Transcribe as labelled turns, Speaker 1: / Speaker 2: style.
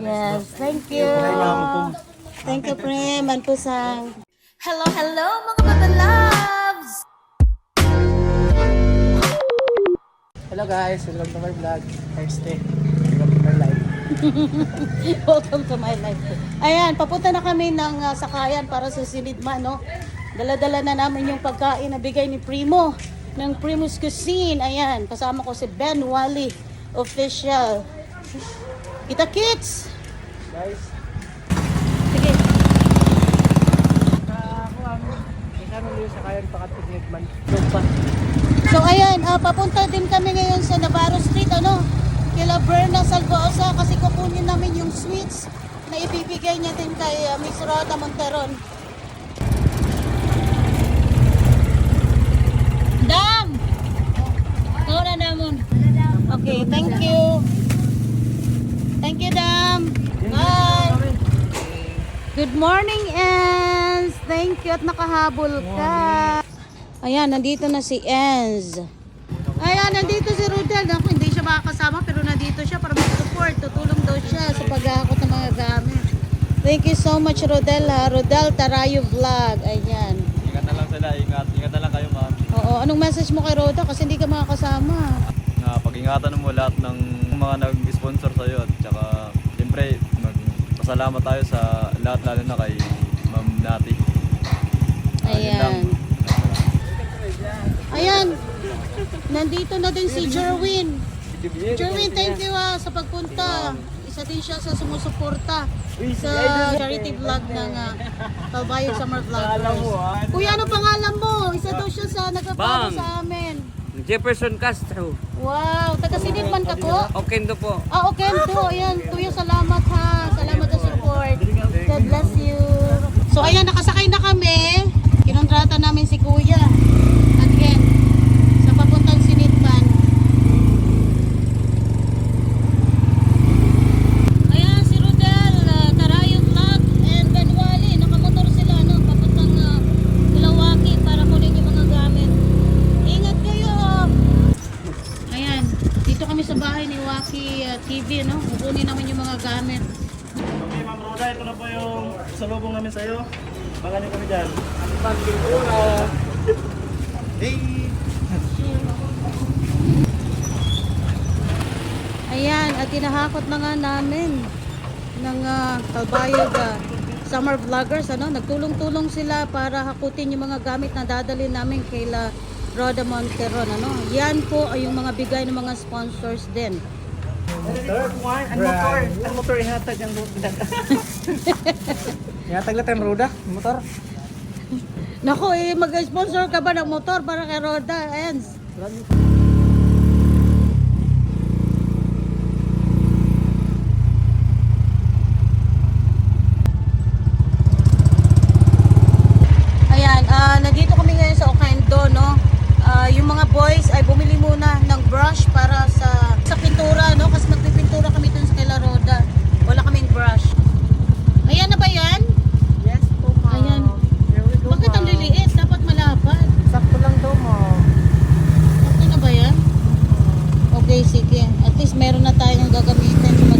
Speaker 1: Yes, thank you. Thank you, Prem. Manpusang.
Speaker 2: Hello, hello mga bata loves!
Speaker 3: Hello guys, welcome to my vlog. Thursday. Welcome to my life.
Speaker 1: Welcome to my life. Ayan, papunta na kami ng ah, sakayan para sa Silidman, no? Dala-dala na namin yung pagkain na bigay ni Primo ng Primo's Cuisine. Ayan, kasama ko si Ben Wally, official. Kita kits!
Speaker 3: Guys,
Speaker 1: Sige.
Speaker 3: uh.
Speaker 1: So ayan, ah, papunta din kami ngayon sa Navarro Street, ano? Kila Berna Salvoosa kasi kukunin namin yung sweets na ibibigay niya din kay ah, Miss Rhoda Monteron. Dam! Ikaw na damon. Okay, thank you. Thank you, Dam. Bye. Good morning, Ens. Thank you at nakahabol ka. Ayan, nandito na si Enz. Ayan, nandito si Rodel. Ako, hindi siya makakasama pero nandito siya para mag-support. Tutulong daw siya sa paghahakot ng mga gamit. Thank you so much, Rodel. Ha? Rodel Tarayo Vlog. Ayan.
Speaker 4: Ingat na lang sila, ingat. Ingat na lang kayo ma'am.
Speaker 1: Oo, anong message mo kay Roda? Kasi hindi ka makakasama.
Speaker 4: Na pag-ingatan mo lahat ng mga nag-sponsor sa'yo at saka siyempre magpasalamat tayo sa lahat lalo na kay Ma'am Nati. Ah, lang.
Speaker 1: Ayan. Ayan. Nandito na din si Jerwin. Jerwin, thank you ah, sa pagpunta. Isa din siya sa sumusuporta sa charity vlog ng uh, Calvayo Summer Vloggers. Kuya, ano pangalan mo? Isa daw siya sa nagpapalo sa amin.
Speaker 5: Jefferson Castro.
Speaker 1: Wow, taga Sinitman ka po?
Speaker 5: Okay to po.
Speaker 1: Ah, okay to. Ayan, kuya, salamat ha. God bless you. So, ayan, nakasakay na kami. Kinontrata namin si kuya. Again, sa papuntang Sinitman. Ayan, si Rodel, uh, Tarayo Vlog, and Ben Wally. Nakamotor sila, no? Papuntang uh, Kilawaki para kunin yung mga gamit. Ingat kayo! Ayan, dito kami sa bahay ni Waki uh, TV, no? Kukunin namin yung mga gamit.
Speaker 3: Roda, ito na po yung salubong namin sa'yo. Bangan niyo kami dyan. Hey!
Speaker 1: Ayan, at tinahakot na nga namin ng uh, Kalbayog uh, summer vloggers, ano? Nagtulong-tulong sila para hakutin yung mga gamit na dadalhin namin kay La Roda Monteron, ano? Yan po ay yung mga bigay ng mga sponsors din.
Speaker 3: Third one, ang motor. Ang motor ihatag ang Roda. ihatag lang ang Roda, motor.
Speaker 1: Nako, eh, mag-sponsor ka ba ng motor para kay Roda? Ayan. Ayan, ah, nandito kami ngayon sa Okendo, no? Ah, yung mga boys ay bumili muna ng brush para sa sa pintura, no? Kasi magpipintura kami dun sa Kila Roda. Wala kaming brush. Ayan na ba yan?
Speaker 3: Yes po, ma'am.
Speaker 1: Ayan.
Speaker 3: Here we go,
Speaker 1: Bakit ang
Speaker 3: ma'am.
Speaker 1: liliit? Dapat malapad.
Speaker 3: Sakto lang daw, ma'am.
Speaker 1: Okay na ba yan? Okay, sige. At least meron na tayong gagamitin